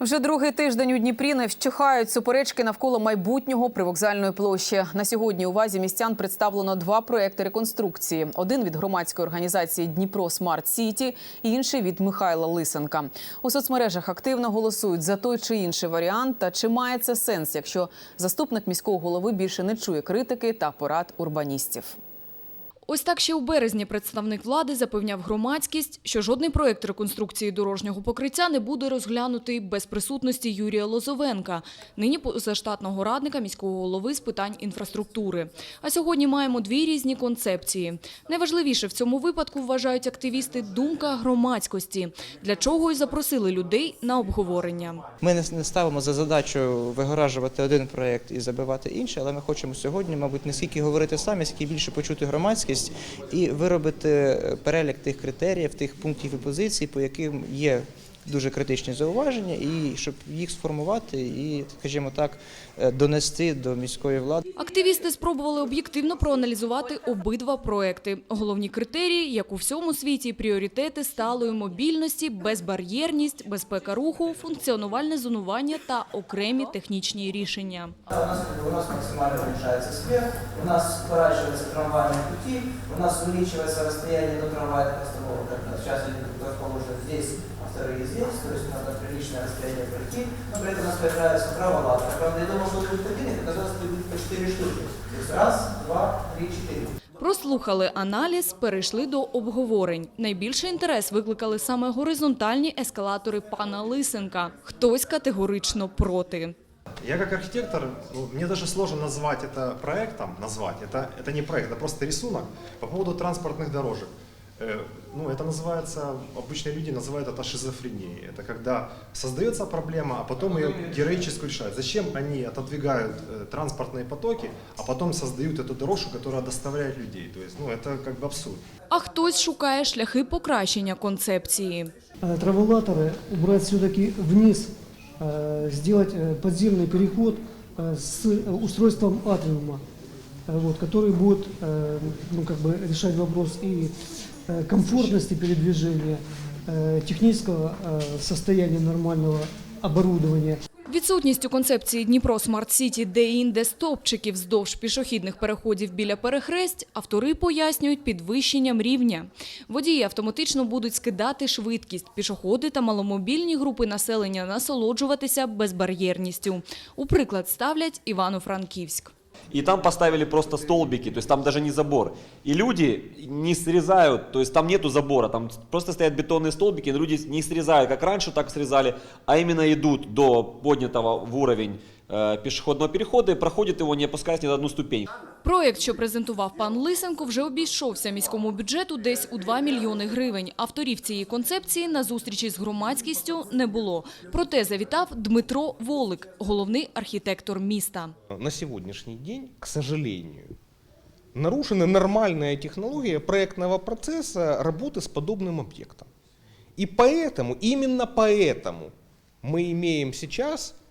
Вже другий тиждень у Дніпрі не вщухають суперечки навколо майбутнього привокзальної площі. На сьогодні увазі містян представлено два проекти реконструкції: один від громадської організації Дніпро Смарт Сіті, інший від Михайла Лисенка. У соцмережах активно голосують за той чи інший варіант. Та чи має це сенс, якщо заступник міського голови більше не чує критики та порад урбаністів? Ось так ще у березні представник влади запевняв громадськість, що жодний проєкт реконструкції дорожнього покриття не буде розглянутий без присутності Юрія Лозовенка, нині позаштатного радника міського голови з питань інфраструктури. А сьогодні маємо дві різні концепції. Найважливіше в цьому випадку вважають активісти думка громадськості, для чого й запросили людей на обговорення. Ми не ставимо за задачу вигоражувати один проєкт і забивати інший, але ми хочемо сьогодні, мабуть, не скільки говорити самі, скільки більше почути громадськість і виробити е, перелік тих критеріїв, тих пунктів і позицій, по яким є дуже критичні зауваження, і щоб їх сформувати і, скажімо так, е, донести до міської влади. Активісти спробували об'єктивно проаналізувати обидва проекти. Головні критерії, як у всьому світі, пріоритети сталої мобільності, безбар'єрність, безпека руху, функціонувальне зонування та окремі технічні рішення. У нас, у нас максимально уменьшается сквер, у нас скорачиваются трамвайные пути, у нас увеличивается расстояние до трамвайных остановок, как сейчас они расположены здесь, а вторые здесь, то есть надо приличное расстояние пройти, но при этом у нас появляется право лавка. Правда, я думал, что будет один, это оказалось, что будет по четыре штуки. То есть раз, два, три, четыре. Прослухали аналіз, перейшли до обговорень. Найбільший інтерес викликали саме горизонтальні ескалатори пана Лисенка. Хтось категорично проти. Я как архитектор, ну, мне даже сложно назвать это проектом, назвать, это, это не проект, это просто рисунок по поводу транспортных дорожек. Э, Ну, это называется, обычные люди называют это шизофренией. Это когда создается проблема, а потом ее героически решают. Зачем они отодвигают э, транспортные потоки, а потом создают эту дорожку, которая доставляет людей? То есть, ну, это как бы абсурд. А хтось шукає шляхи покращення концепції. э, траволаторы убрать все-таки вниз, э, сделать э, подземный переход э, с э, устройством атриума, э, вот, который будет э, ну, как бы решать вопрос и э, комфортности передвижения, э, технического э, состояния нормального оборудования. Відсутністю концепції Дніпро Смарт Сіті де-інде стовпчиків вздовж пішохідних переходів біля перехресть автори пояснюють підвищенням рівня. Водії автоматично будуть скидати швидкість, пішоходи та маломобільні групи населення насолоджуватися безбар'єрністю. У приклад ставлять Івано-Франківськ. И там поставили просто столбики, то есть там даже не забор. И люди не срезают, то есть там нету забора, там просто стоят бетонные столбики, но люди не срезают, как раньше так срезали, а именно идут до поднятого в уровень э, пешеходного перехода и проходят его, не опускаясь ни на одну ступень. Проєкт, що презентував пан Лисенко, вже обійшовся міському бюджету десь у 2 мільйони гривень. Авторів цієї концепції на зустрічі з громадськістю не було. Проте завітав Дмитро Волик, головний архітектор міста. На сегодняшний день, к сожалению, нарушена нормальная технология проектного процесса работы с подобным объектом. И поэтому, именно поэтому мы имеем сейчас э,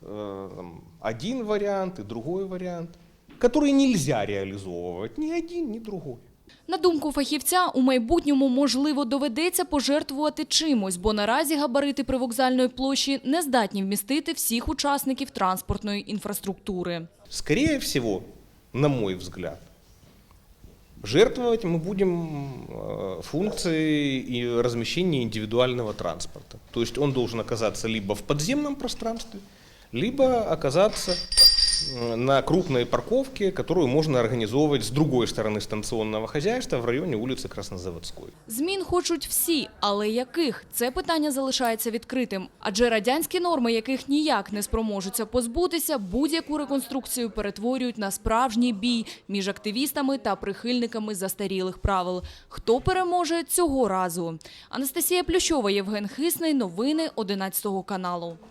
там, один вариант и другой вариант, который нельзя реализовывать ни один, ни другой. На думку фахівця, у майбутньому, можливо, доведеться пожертвувати чимось, бо наразі габарити привокзальної площі не здатні вмістити всіх учасників транспортної інфраструктури. Скорее всего, на мой взгляд, жертвовать мы будем э, функцией и размещения индивидуального транспорта. То есть он должен оказаться либо в подземном пространстве, либо оказаться э, на крупной парковке, которую можно организовывать с другой стороны станционного хозяйства в районе улицы Краснозаводской. Змін хочуть всі, але яких? Це питання залишається відкритим. Адже радянські норми, яких ніяк не спроможуться позбутися, будь-яку реконструкцію перетворюють на справжній бій між активістами та прихильниками застарілих правил. Хто переможе цього разу? Анастасія Плющова, Євген Хисний. Новини 11 каналу.